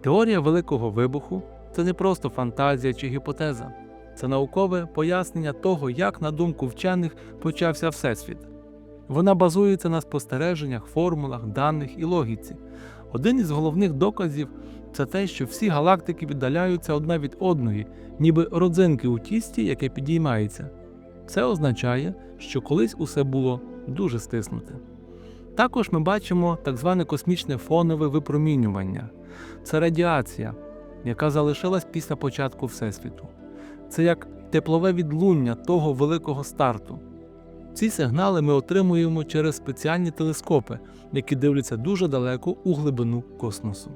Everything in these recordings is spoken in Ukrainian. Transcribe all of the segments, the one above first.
Теорія Великого вибуху це не просто фантазія чи гіпотеза, це наукове пояснення того, як, на думку вчених, почався Всесвіт. Вона базується на спостереженнях, формулах, даних і логіці. Один із головних доказів це те, що всі галактики віддаляються одна від одної, ніби родзинки у тісті, яке підіймається. Це означає, що колись усе було дуже стиснуте. Також ми бачимо так зване космічне фонове випромінювання. Це радіація, яка залишилась після початку Всесвіту. Це як теплове відлуння того великого старту. Ці сигнали ми отримуємо через спеціальні телескопи, які дивляться дуже далеко у глибину космосу.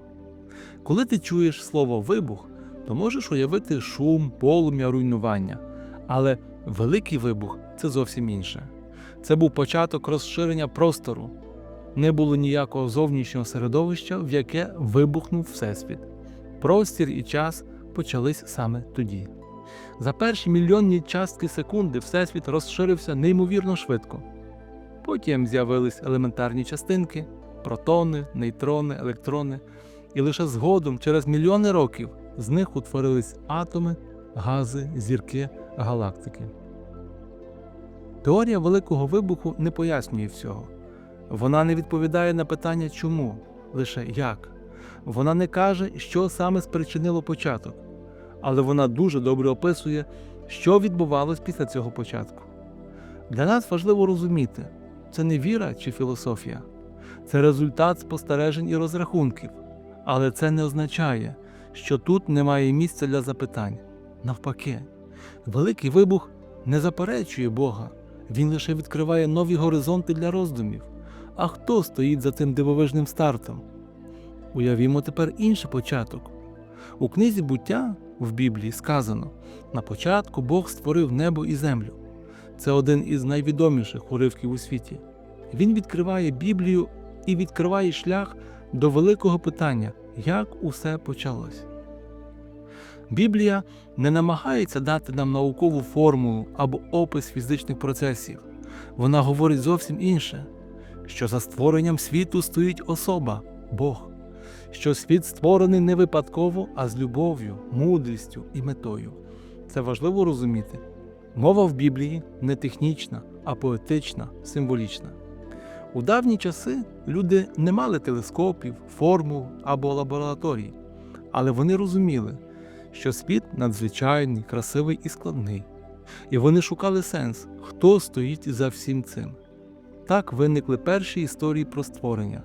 Коли ти чуєш слово вибух, то можеш уявити шум, полум'я, руйнування. Але великий вибух це зовсім інше. Це був початок розширення простору. Не було ніякого зовнішнього середовища, в яке вибухнув Всесвіт. Простір і час почались саме тоді. За перші мільйонні частки секунди Всесвіт розширився неймовірно швидко. Потім з'явились елементарні частинки, протони, нейтрони, електрони, і лише згодом, через мільйони років, з них утворились атоми, гази, зірки, галактики. Теорія Великого вибуху не пояснює всього. Вона не відповідає на питання чому, лише як. Вона не каже, що саме спричинило початок, але вона дуже добре описує, що відбувалось після цього початку. Для нас важливо розуміти, це не віра чи філософія, це результат спостережень і розрахунків. Але це не означає, що тут немає місця для запитань. Навпаки, великий вибух не заперечує Бога, він лише відкриває нові горизонти для роздумів. А хто стоїть за цим дивовижним стартом? Уявімо тепер інший початок. У книзі буття в Біблії сказано: на початку Бог створив небо і землю. Це один із найвідоміших уривків у світі. Він відкриває Біблію і відкриває шлях до великого питання, як усе почалось. Біблія не намагається дати нам наукову формулу або опис фізичних процесів. Вона говорить зовсім інше, що за створенням світу стоїть особа Бог, що світ створений не випадково, а з любов'ю, мудрістю і метою. Це важливо розуміти. Мова в Біблії не технічна, а поетична, символічна. У давні часи люди не мали телескопів, формул або лабораторій, але вони розуміли, що світ надзвичайний, красивий і складний, і вони шукали сенс, хто стоїть за всім цим. Так виникли перші історії про створення.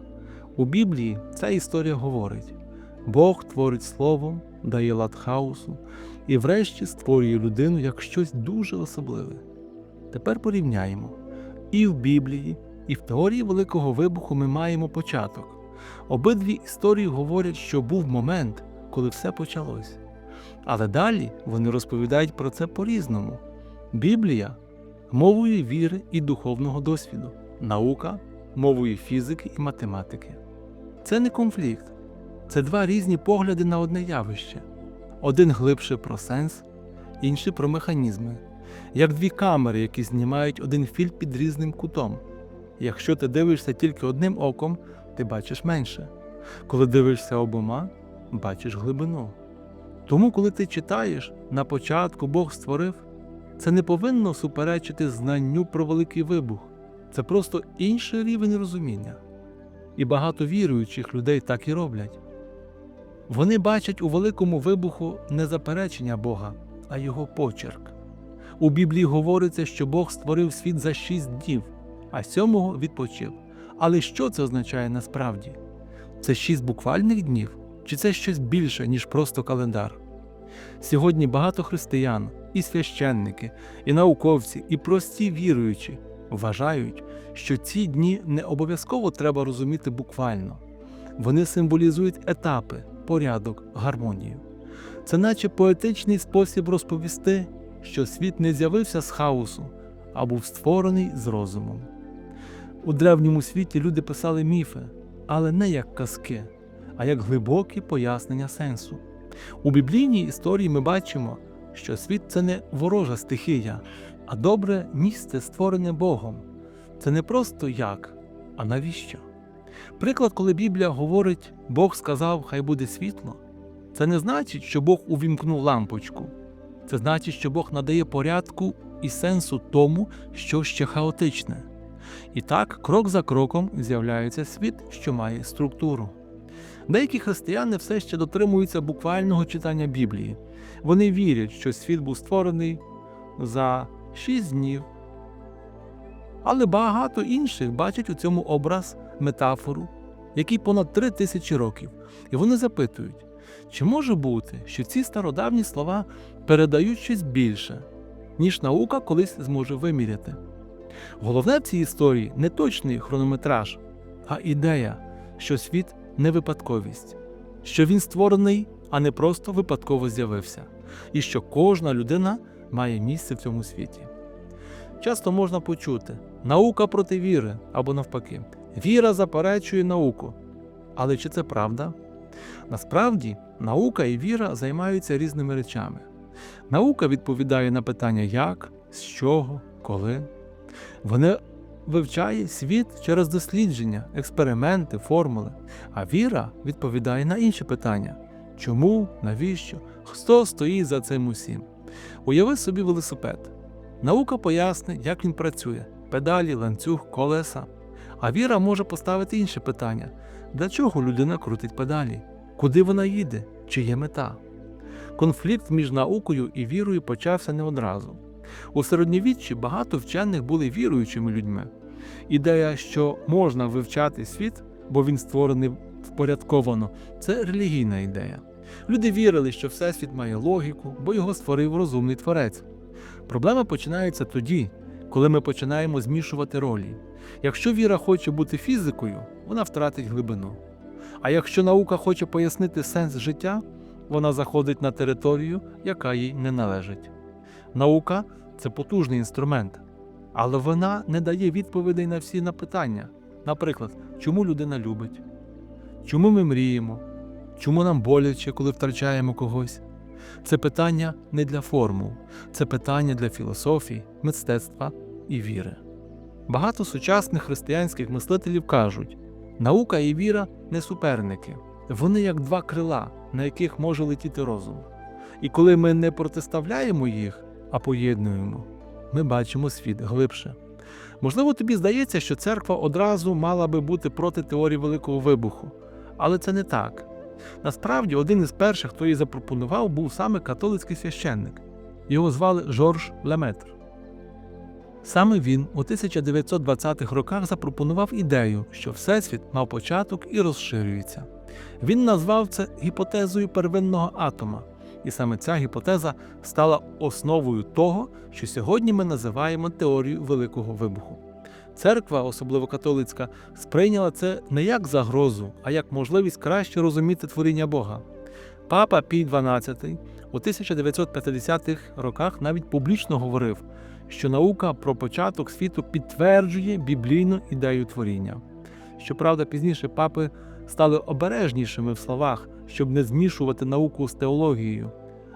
У Біблії ця історія говорить: Бог творить словом, дає лад хаосу і врешті створює людину як щось дуже особливе. Тепер порівняємо. І в Біблії, і в теорії Великого вибуху ми маємо початок. Обидві історії говорять, що був момент, коли все почалось. Але далі вони розповідають про це по-різному. Біблія мовою віри і духовного досвіду, наука мовою фізики і математики. Це не конфлікт, це два різні погляди на одне явище. Один глибше про сенс, інший про механізми, як дві камери, які знімають один фільм під різним кутом. Якщо ти дивишся тільки одним оком, ти бачиш менше. Коли дивишся обома, бачиш глибину. Тому, коли ти читаєш, на початку Бог створив, це не повинно суперечити знанню про великий вибух. Це просто інший рівень розуміння. І багато віруючих людей так і роблять. Вони бачать у великому вибуху не заперечення Бога, а його почерк. У Біблії говориться, що Бог створив світ за шість днів, а сьомого відпочив. Але що це означає насправді? Це шість буквальних днів, чи це щось більше, ніж просто календар? Сьогодні багато християн, і священники, і науковці, і прості віруючі вважають, що ці дні не обов'язково треба розуміти буквально. Вони символізують етапи, порядок, гармонію. Це наче поетичний спосіб розповісти, що світ не з'явився з хаосу, а був створений з розумом. У древньому світі люди писали міфи, але не як казки, а як глибокі пояснення сенсу. У біблійній історії ми бачимо, що світ це не ворожа стихія, а добре місце, створене Богом. Це не просто як, а навіщо. Приклад, коли Біблія говорить, Бог сказав, хай буде світло, Це не значить, що Бог увімкнув лампочку. Це значить, що Бог надає порядку і сенсу тому, що ще хаотичне. І так, крок за кроком з'являється світ, що має структуру. Деякі християни все ще дотримуються буквального читання Біблії. Вони вірять, що світ був створений за шість днів. Але багато інших бачать у цьому образ метафору, який понад три тисячі років. І вони запитують, чи може бути, що ці стародавні слова передають щось більше, ніж наука колись зможе виміряти? Головне в цій історії не точний хронометраж, а ідея, що світ не випадковість, що він створений, а не просто випадково з'явився, і що кожна людина має місце в цьому світі. Часто можна почути наука проти віри або навпаки, віра заперечує науку. Але чи це правда? Насправді, наука і віра займаються різними речами. Наука відповідає на питання як, з чого, коли. Вона вивчає світ через дослідження, експерименти, формули. А віра відповідає на інші питання: чому, навіщо, хто стоїть за цим усім. Уяви собі велосипед. Наука пояснить, як він працює: педалі, ланцюг, колеса. А віра може поставити інше питання: для чого людина крутить педалі? Куди вона їде? Чи є мета? Конфлікт між наукою і вірою почався не одразу. У середньовіччі багато вчених були віруючими людьми. Ідея, що можна вивчати світ, бо він створений впорядковано, це релігійна ідея. Люди вірили, що Всесвіт має логіку, бо його створив розумний творець. Проблема починається тоді, коли ми починаємо змішувати ролі. Якщо віра хоче бути фізикою, вона втратить глибину. А якщо наука хоче пояснити сенс життя, вона заходить на територію, яка їй не належить. Наука це потужний інструмент, але вона не дає відповідей на всі на питання. Наприклад, чому людина любить, чому ми мріємо, чому нам боляче, коли втрачаємо когось. Це питання не для формул, це питання для філософії, мистецтва і віри. Багато сучасних християнських мислителів кажуть, наука і віра не суперники, вони як два крила, на яких може летіти розум. І коли ми не протиставляємо їх, а поєднуємо, ми бачимо світ глибше. Можливо, тобі здається, що церква одразу мала би бути проти теорії Великого вибуху, але це не так. Насправді, один із перших, хто її запропонував, був саме католицький священник. Його звали Жорж Леметр. Саме він у 1920-х роках запропонував ідею, що Всесвіт мав початок і розширюється. Він назвав це гіпотезою первинного атома, і саме ця гіпотеза стала основою того, що сьогодні ми називаємо теорією Великого вибуху. Церква, особливо католицька, сприйняла це не як загрозу, а як можливість краще розуміти творіння Бога. Папа Пій XII у 1950-х роках навіть публічно говорив, що наука про початок світу підтверджує біблійну ідею творіння. Щоправда, пізніше папи стали обережнішими в словах, щоб не змішувати науку з теологією.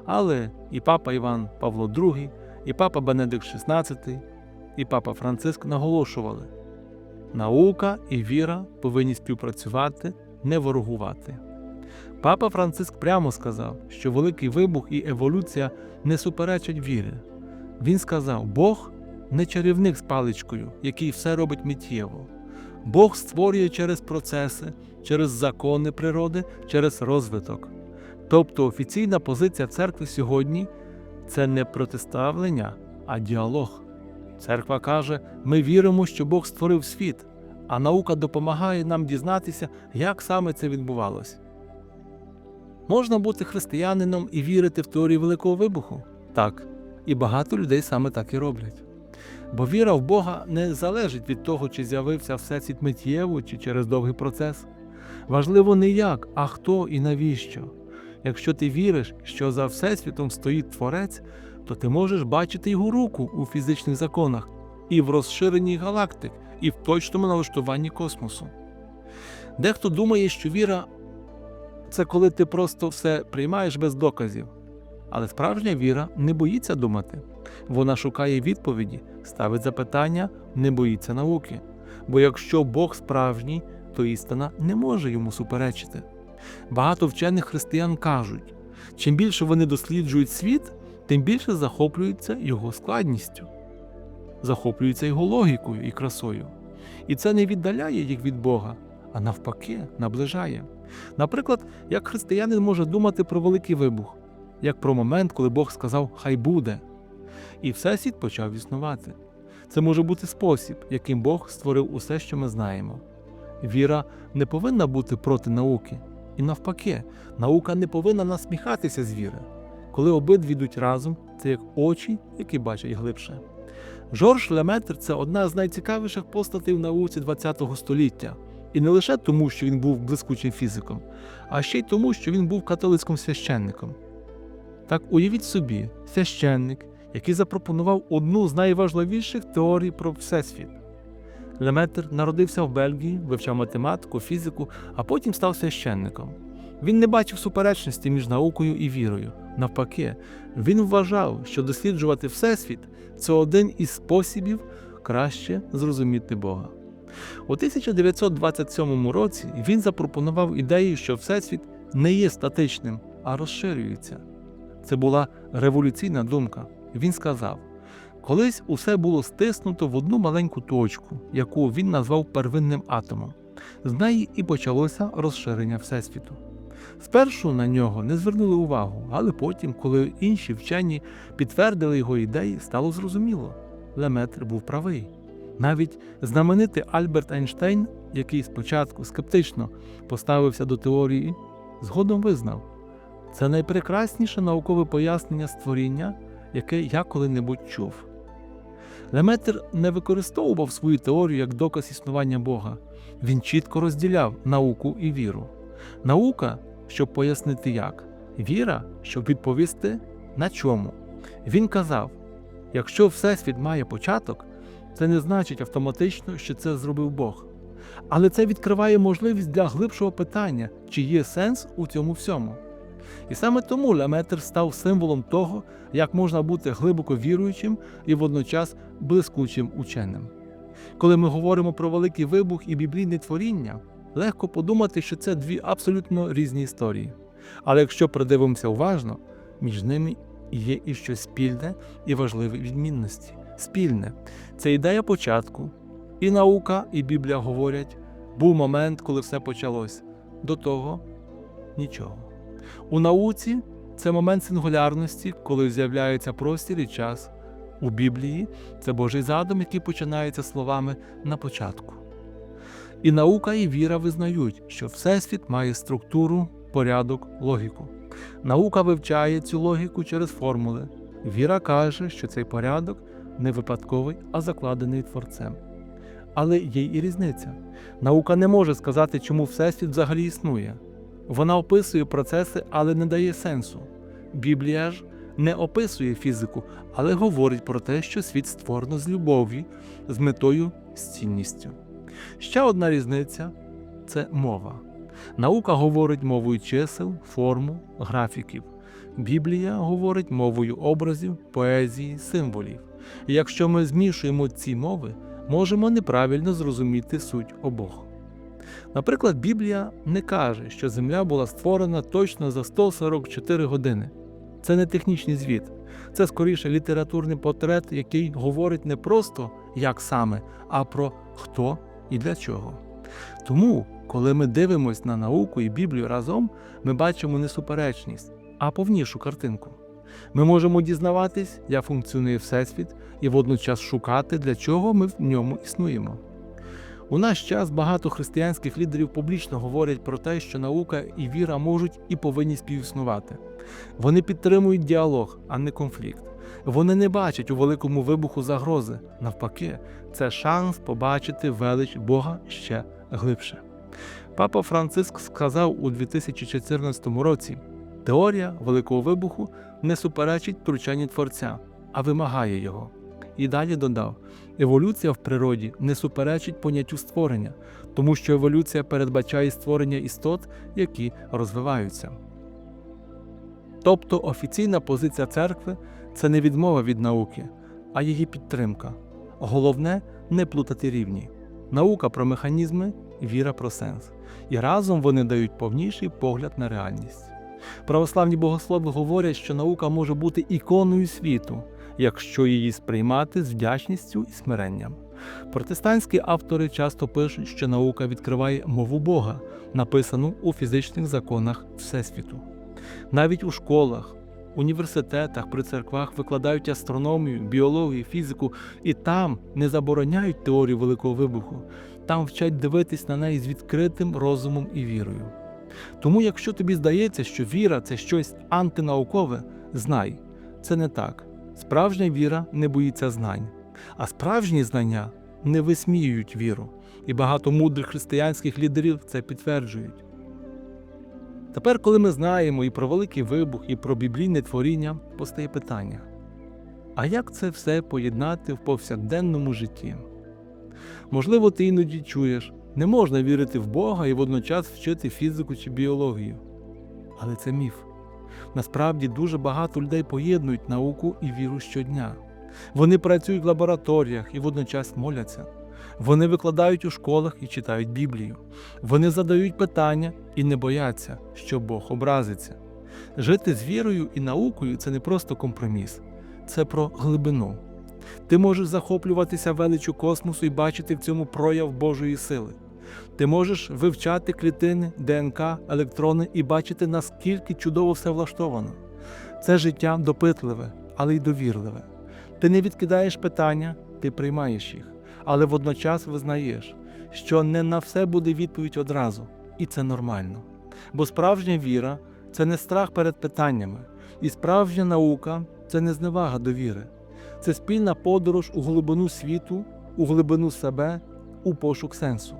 Але і папа Іван Павло II, і папа Бенедикт XVI, і папа Франциск наголошували: наука і віра повинні співпрацювати, не ворогувати. Папа Франциск прямо сказав, що великий вибух і еволюція не суперечать вірі. Він сказав: Бог не чарівник з паличкою, який все робить миттєво. Бог створює через процеси, через закони природи, через розвиток. Тобто офіційна позиція церкви сьогодні це не протиставлення, а діалог. Церква каже: ми віримо, що Бог створив світ, а наука допомагає нам дізнатися, як саме це відбувалось. Можна бути християнином і вірити в теорію Великого вибуху? Так, і багато людей саме так і роблять. Бо віра в Бога не залежить від того, чи з'явився всесвіт миттєво, чи через довгий процес. Важливо не як, а хто і навіщо. Якщо ти віриш, що за всесвітом стоїть Творець, то ти можеш бачити його руку у фізичних законах, і в розширенні галактик, і в точному налаштуванні космосу. Дехто думає, що віра це коли ти просто все приймаєш без доказів. Але справжня віра не боїться думати. Вона шукає відповіді, ставить запитання, не боїться науки. Бо якщо Бог справжній, то істина не може йому суперечити. Багато вчених християн кажуть, чим більше вони досліджують світ, тим більше захоплюються його складністю, захоплюються його логікою і красою. І це не віддаляє їх від Бога, а навпаки, наближає. Наприклад, як християнин може думати про великий вибух, як про момент, коли Бог сказав Хай буде, і всесвіт почав існувати. Це може бути спосіб, яким Бог створив усе, що ми знаємо. Віра не повинна бути проти науки, і навпаки, наука не повинна насміхатися з віри. Коли обидві йдуть разом, це як очі, які бачать глибше. Жорж Леметр це одна з найцікавіших постатей в науці ХХ століття. І не лише тому, що він був блискучим фізиком, а ще й тому, що він був католицьким священником. Так уявіть собі, священник, який запропонував одну з найважливіших теорій про Всесвіт. Леметр народився в Бельгії, вивчав математику, фізику, а потім став священником. Він не бачив суперечності між наукою і вірою. Навпаки, він вважав, що досліджувати Всесвіт це один із способів краще зрозуміти Бога. У 1927 році він запропонував ідею, що Всесвіт не є статичним, а розширюється. Це була революційна думка. Він сказав: колись усе було стиснуто в одну маленьку точку, яку він назвав первинним атомом. З неї і почалося розширення Всесвіту. Спершу на нього не звернули увагу, але потім, коли інші вчені підтвердили його ідеї, стало зрозуміло. Леметр був правий. Навіть знаменитий Альберт Ейнштейн, який спочатку скептично поставився до теорії, згодом визнав, це найпрекрасніше наукове пояснення створіння, яке я коли-небудь чув. Леметр не використовував свою теорію як доказ існування Бога. Він чітко розділяв науку і віру. Наука, щоб пояснити як, віра, щоб відповісти на чому. Він казав: якщо Всесвіт має початок, це не значить автоматично, що це зробив Бог. Але це відкриває можливість для глибшого питання, чи є сенс у цьому всьому. І саме тому Леметр став символом того, як можна бути глибоко віруючим і водночас блискучим ученим. Коли ми говоримо про великий вибух і біблійне творіння, легко подумати, що це дві абсолютно різні історії. Але якщо придивимося уважно, між ними є і щось спільне і важливі відмінності. Спільне це ідея початку, і наука, і Біблія говорять, був момент, коли все почалось. До того нічого. У науці це момент сингулярності, коли з'являється простір і час. У Біблії це Божий задум, який починається словами на початку. І наука і віра визнають, що Всесвіт має структуру, порядок, логіку. Наука вивчає цю логіку через формули. Віра каже, що цей порядок не випадковий, а закладений творцем. Але є і різниця. Наука не може сказати, чому Всесвіт взагалі існує. Вона описує процеси, але не дає сенсу. Біблія ж не описує фізику, але говорить про те, що світ створено з любов'ю, з метою, з цінністю. Ще одна різниця це мова. Наука говорить мовою чисел, формул, графіків. Біблія говорить мовою образів, поезії, символів. І якщо ми змішуємо ці мови, можемо неправильно зрозуміти суть обох. Наприклад, Біблія не каже, що Земля була створена точно за 144 години. Це не технічний звіт, це скоріше літературний портрет, який говорить не просто як саме, а про хто і для чого. Тому, коли ми дивимося на науку і Біблію разом, ми бачимо не суперечність, а повнішу картинку. Ми можемо дізнаватись, як функціонує Всесвіт, і водночас шукати, для чого ми в ньому існуємо. У наш час багато християнських лідерів публічно говорять про те, що наука і віра можуть і повинні співіснувати. Вони підтримують діалог, а не конфлікт. Вони не бачать у великому вибуху загрози. Навпаки, це шанс побачити велич Бога ще глибше. Папа Франциск сказав у 2014 році: теорія великого вибуху не суперечить втручанню Творця, а вимагає його. І далі додав: еволюція в природі не суперечить поняттю створення, тому що еволюція передбачає створення істот, які розвиваються. Тобто офіційна позиція церкви це не відмова від науки, а її підтримка. Головне не плутати рівні. Наука про механізми, віра про сенс. І разом вони дають повніший погляд на реальність. Православні богослови говорять, що наука може бути іконою світу, якщо її сприймати з вдячністю і смиренням. Протестантські автори часто пишуть, що наука відкриває мову Бога, написану у фізичних законах Всесвіту. Навіть у школах, університетах, при церквах викладають астрономію, біологію, фізику, і там не забороняють теорію Великого вибуху, там вчать дивитись на неї з відкритим розумом і вірою. Тому, якщо тобі здається, що віра це щось антинаукове, знай, це не так. Справжня віра не боїться знань, а справжні знання не висміюють віру, і багато мудрих християнських лідерів це підтверджують. Тепер, коли ми знаємо і про великий вибух, і про біблійне творіння, постає питання: а як це все поєднати в повсякденному житті? Можливо, ти іноді чуєш, не можна вірити в Бога і водночас вчити фізику чи біологію. Але це міф. Насправді дуже багато людей поєднують науку і віру щодня. Вони працюють в лабораторіях і водночас моляться. Вони викладають у школах і читають Біблію. Вони задають питання і не бояться, що Бог образиться. Жити з вірою і наукою це не просто компроміс, це про глибину. Ти можеш захоплюватися величу космосу і бачити в цьому прояв Божої сили. Ти можеш вивчати клітини, ДНК, електрони і бачити, наскільки чудово все влаштовано. Це життя допитливе, але й довірливе. Ти не відкидаєш питання, ти приймаєш їх, але водночас визнаєш, що не на все буде відповідь одразу, і це нормально. Бо справжня віра це не страх перед питаннями, і справжня наука це не зневага до віри. Це спільна подорож у глибину світу, у глибину себе, у пошук сенсу.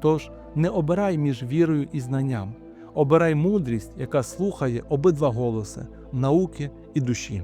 Тож не обирай між вірою і знанням, обирай мудрість, яка слухає обидва голоси науки і душі.